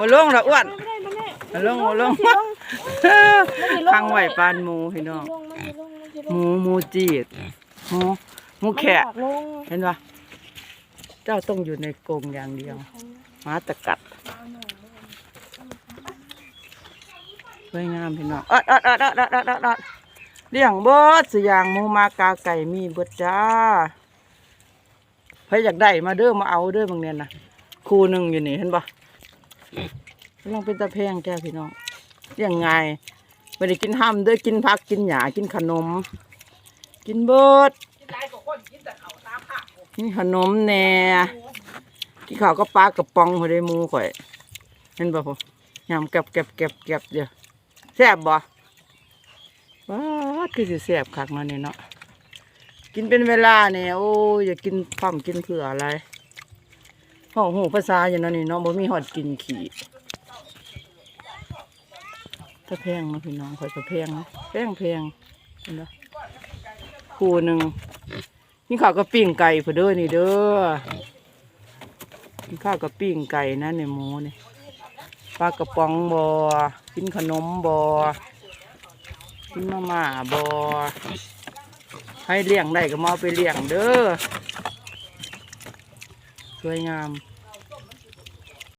มาลงละอ้วนมาลงมาลงพังไหวปานหมูพี่น้องหมูหมูจีดหมูหมูแขกเห็นปะเจ้าต้องอยู่ในกรงอย่างเดียวหมาตะกัดสวยงามพี่น้องอดอดอดอดอดอดอดเลี้ยงบดสียางมูมากาไก่มีบดจ้าเพื่ออยากได้มาเด้อมาเอาเด้อบางเนียนนะคูหนึ่งอยู่นี่เห็นปะ ลองเป็นตะแพงแกพี่น้องเลี้ยงไงไม่ได้กินห้ามเด้อกินผักกินหญ้ากินขนม กินเบิดนี่ขนมแน่ที่เขาวก็ปลากระป๋องหัวได้หมูข่อยเห็นบ่ผมยำเก็บเก็บเก็บเก็บเดี๋ยวแซ่บบ่ว้าคือสิแซ่บคักเนาะนี่เนาะกินเป็นเวลาเนี่ยโอ้ยอย่ากินพร่ำกินเผื่ออะไร ห้องหูภาษาอย่างนั้นนี่เนาะบ่มีหอดกินขี่ถ้าแพงนะพี่น้องข่อยก็แพงนะแพงแพงเห็นบ่คู่หนึ่งนี่ข้าวก็ปิ้งไก่เพื่อเด้อนี่เด้อนี่ข้าวก็ปิ้งไก่นะในหมูนี่ปลากระป๋องบอกินขนมบอกินมาม่าบอให้เลี้ยงได้ก็มาไปเลี้ยงเด้อ สวยงาม